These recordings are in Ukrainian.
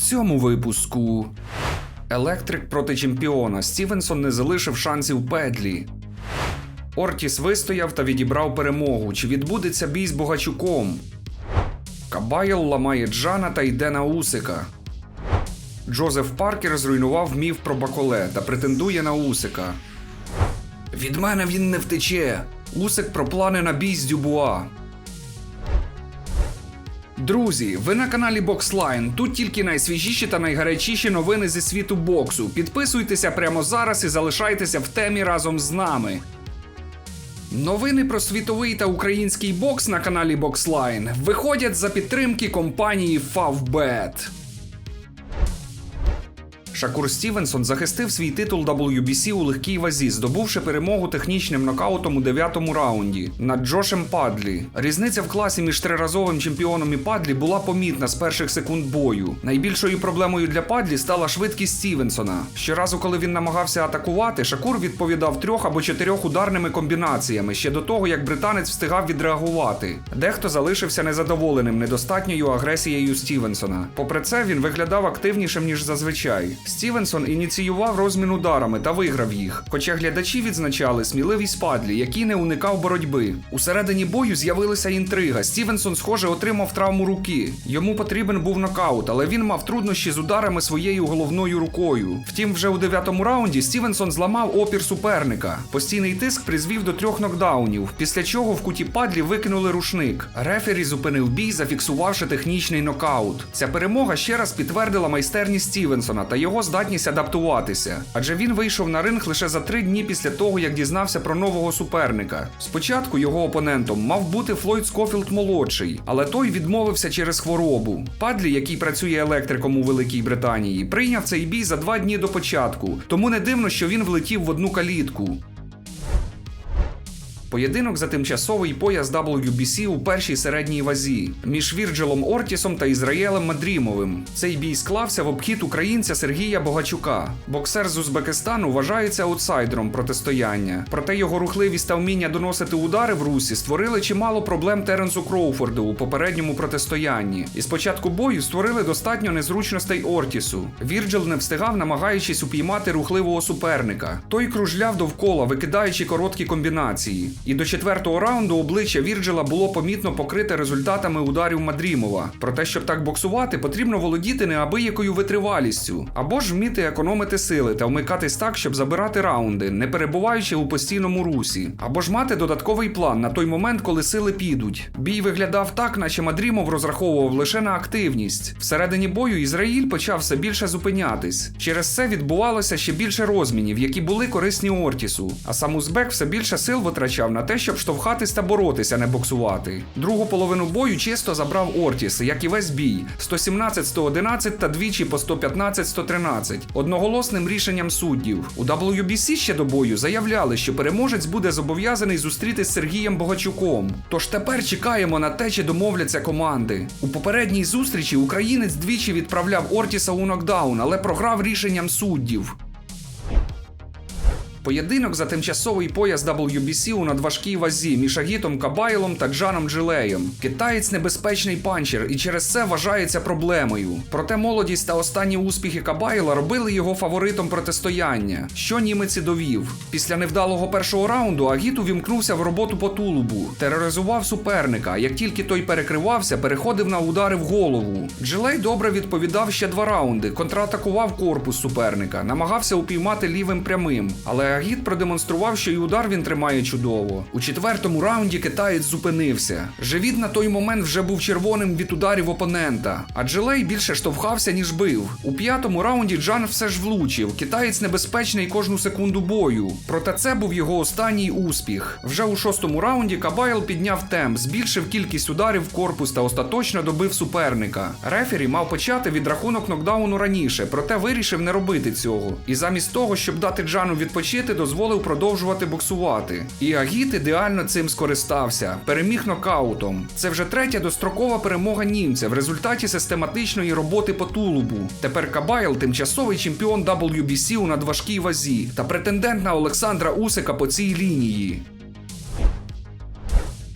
цьому випуску. Електрик проти чемпіона. Стівенсон не залишив шансів педлі. Ортіс вистояв та відібрав перемогу. Чи відбудеться бій з Богачуком? Кабаєл ламає Джана та йде на Усика. Джозеф Паркер зруйнував міф про Баколе та претендує на Усика. Від мене він не втече. Усик про плани на бій з Дюбуа. Друзі, ви на каналі Boxline. Тут тільки найсвіжіші та найгарячіші новини зі світу боксу. Підписуйтеся прямо зараз і залишайтеся в темі разом з нами. Новини про світовий та український бокс на каналі Boxline виходять за підтримки компанії Favbet. Шакур Стівенсон захистив свій титул WBC у легкій вазі, здобувши перемогу технічним нокаутом у дев'ятому раунді над Джошем Падлі. Різниця в класі між триразовим чемпіоном і Падлі була помітна з перших секунд бою. Найбільшою проблемою для Падлі стала швидкість Стівенсона. Щоразу, коли він намагався атакувати, Шакур відповідав трьох або чотирьох ударними комбінаціями ще до того, як британець встигав відреагувати. Дехто залишився незадоволеним недостатньою агресією Стівенсона. Попри це, він виглядав активнішим ніж зазвичай. Стівенсон ініціював розмін ударами та виграв їх. Хоча глядачі відзначали сміливість Падлі, який не уникав боротьби. Усередині бою з'явилася інтрига. Стівенсон, схоже, отримав травму руки. Йому потрібен був нокаут, але він мав труднощі з ударами своєю головною рукою. Втім, вже у дев'ятому раунді Стівенсон зламав опір суперника. Постійний тиск призвів до трьох нокдаунів, після чого в куті падлі викинули рушник. Рефері зупинив бій, зафіксувавши технічний нокаут. Ця перемога ще раз підтвердила майстерність Стівенсона та його здатність адаптуватися. Адже він вийшов на ринг лише за три дні після того, як дізнався про нового суперника. Спочатку його опонентом мав бути Флойд Скофілд молодший, але той відмовився через хворобу. Падлі, який працює електриком у Великій Британії, прийняв цей бій за два дні до початку, тому не дивно, що він влетів в одну калітку. Поєдинок за тимчасовий пояс WBC у першій середній вазі між Вірджилом Ортісом та Ізраїлем Мадрімовим. Цей бій склався в обхід українця Сергія Богачука. Боксер з Узбекистану вважається аутсайдером протистояння. Проте його рухливість та вміння доносити удари в русі створили чимало проблем Теренсу Кроуфорду у попередньому протистоянні. І з початку бою створили достатньо незручностей Ортісу. Вірджил не встигав, намагаючись упіймати рухливого суперника. Той кружляв довкола, викидаючи короткі комбінації. І до четвертого раунду обличчя Вірджила було помітно покрите результатами ударів Мадрімова. Проте, щоб так боксувати, потрібно володіти неабиякою витривалістю, або ж вміти економити сили та вмикатись так, щоб забирати раунди, не перебуваючи у постійному русі, або ж мати додатковий план на той момент, коли сили підуть. Бій виглядав так, наче Мадрімов розраховував лише на активність. Всередині бою Ізраїль почав все більше зупинятись. Через це відбувалося ще більше розмінів, які були корисні Ортісу. А сам Узбек все більше сил витрачав на те, щоб штовхатись та боротися, не боксувати. Другу половину бою чисто забрав Ортіс, як і весь бій: 117-111 та двічі по 115-113, одноголосним рішенням суддів. У WBC ще до бою заявляли, що переможець буде зобов'язаний зустрітись з Сергієм Богачуком. Тож тепер чекаємо на те, чи домовляться команди. У попередній зустрічі українець двічі відправляв Ортіса у нокдаун, але програв рішенням суддів. Поєдинок за тимчасовий пояс WBC у надважкій вазі між Агітом Кабайлом та Джаном Джилеєм. Китаєць небезпечний панчер і через це вважається проблемою. Проте молодість та останні успіхи Кабайла робили його фаворитом протистояння, що німець і довів. Після невдалого першого раунду Агіт увімкнувся в роботу по тулубу, тероризував суперника. Як тільки той перекривався, переходив на удари в голову. Джилей добре відповідав ще два раунди, контратакував корпус суперника, намагався упіймати лівим прямим, але Агіт продемонстрував, що й удар він тримає чудово. У четвертому раунді китаєць зупинився. Живіт на той момент вже був червоним від ударів опонента, а Джилей більше штовхався, ніж бив. У п'ятому раунді Джан все ж влучив. Китаєць небезпечний кожну секунду бою. Проте це був його останній успіх. Вже у шостому раунді Кабайл підняв темп, збільшив кількість ударів в корпус та остаточно добив суперника. Рефері мав почати відрахунок нокдауну раніше, проте вирішив не робити цього. І замість того, щоб дати Джану відпочити, дозволив продовжувати боксувати. І Агіт ідеально цим скористався, переміг нокаутом. Це вже третя дострокова перемога німця в результаті систематичної роботи по тулубу. Тепер Кабайл тимчасовий чемпіон WBC у надважкій вазі та претендент на Олександра Усика по цій лінії.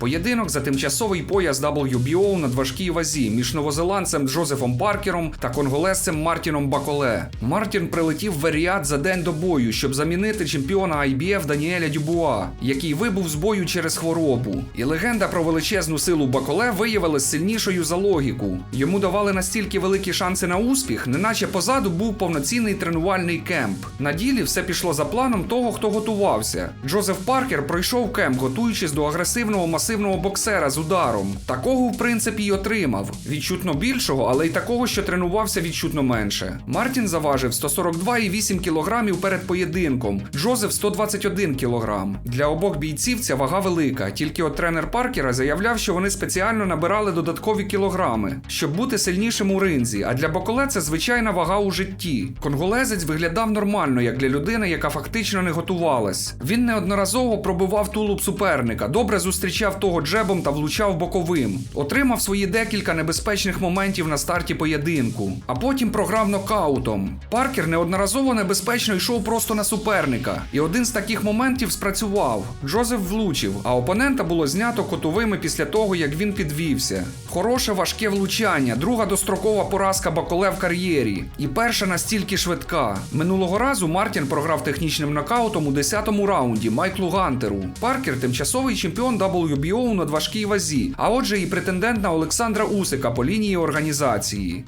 Поєдинок за тимчасовий пояс WBO на важкій вазі між новозеландцем Джозефом Паркером та конголезцем Мартіном Баколе. Мартін прилетів в Еріад за день до бою, щоб замінити чемпіона IBF Даніеля Дюбуа, який вибув з бою через хворобу. І легенда про величезну силу Баколе виявилась сильнішою за логіку. Йому давали настільки великі шанси на успіх, неначе позаду був повноцінний тренувальний кемп. На ділі все пішло за планом того, хто готувався. Джозеф Паркер пройшов кемп, готуючись до агресивного масивного боксера з ударом. Такого, в принципі, й отримав. Відчутно більшого, але й такого, що тренувався відчутно менше. Мартін заважив 142,8 кілограмів перед поєдинком. Джозеф 121 кілограм. Для обох бійців ця вага велика. Тільки от тренер Паркера заявляв, що вони спеціально набирали додаткові кілограми, щоб бути сильнішим у ринзі. А для Боколе це звичайна вага у житті. Конголезець виглядав нормально, як для людини, яка фактично не готувалась. Він неодноразово пробивав тулуб суперника, добре зустрічав того джебом та влучав боковим. Отримав свої декілька небезпечних моментів на старті поєдинку, а потім програв нокаутом. Паркер неодноразово небезпечно йшов просто на суперника, і один з таких моментів спрацював. Джозеф влучив, а опонента було знято котовими після того, як він підвівся. Хороше важке влучання, друга дострокова поразка Баколе в кар'єрі, і перша настільки швидка. Минулого разу Мартін програв технічним нокаутом у 10-му раунді Майклу Гантеру. Паркер тимчасовий чемпіон WBO у надважкій вазі, а отже, і претендент на Олександра Усика по лінії організації.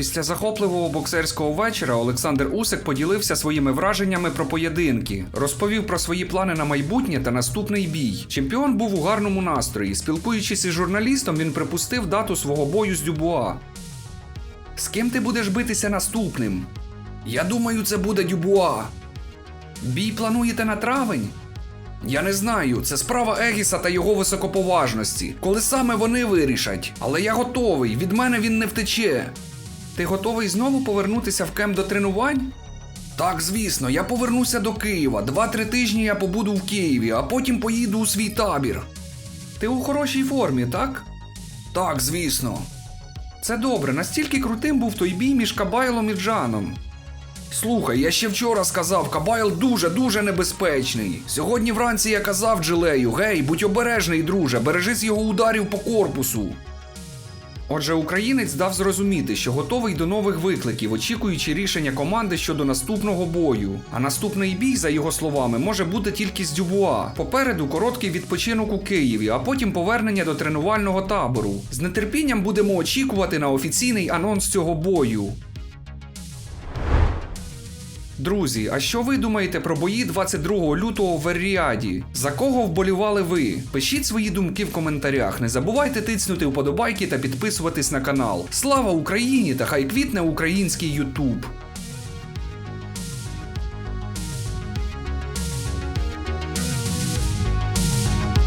Після захопливого боксерського вечора Олександр Усик поділився своїми враженнями про поєдинки, розповів про свої плани на майбутнє та наступний бій. Чемпіон був у гарному настрої. Спілкуючись із журналістом, він припустив дату свого бою з Дюбуа. З ким ти будеш битися наступним? Я думаю, це буде Дюбуа. Бій плануєте на травень? Я не знаю, це справа Егіса та його високоповажності. Коли саме вони вирішать. Але я готовий, від мене він не втече. Ти готовий знову повернутися в кемп до тренувань? Так, звісно, я повернуся до Києва. Два-три тижні я побуду в Києві, а потім поїду у свій табір. Ти у хорошій формі, так? Так, звісно. Це добре, настільки крутим був той бій між Кабайлом і Джаном. Слухай, я ще вчора сказав, Кабайл дуже-дуже небезпечний. Сьогодні вранці я казав Джилею, гей, будь обережний, друже, бережись його ударів по корпусу. Отже, українець дав зрозуміти, що готовий до нових викликів, очікуючи рішення команди щодо наступного бою. А наступний бій, за його словами, може бути тільки з Дюбуа. Попереду короткий відпочинок у Києві, а потім повернення до тренувального табору. З нетерпінням будемо очікувати на офіційний анонс цього бою. Друзі, а що ви думаєте про бої 22 лютого в Ерріаді? За кого вболівали ви? Пишіть свої думки в коментарях. Не забувайте тиснути вподобайки та підписуватись на канал. Слава Україні та хай квітне український Ютуб!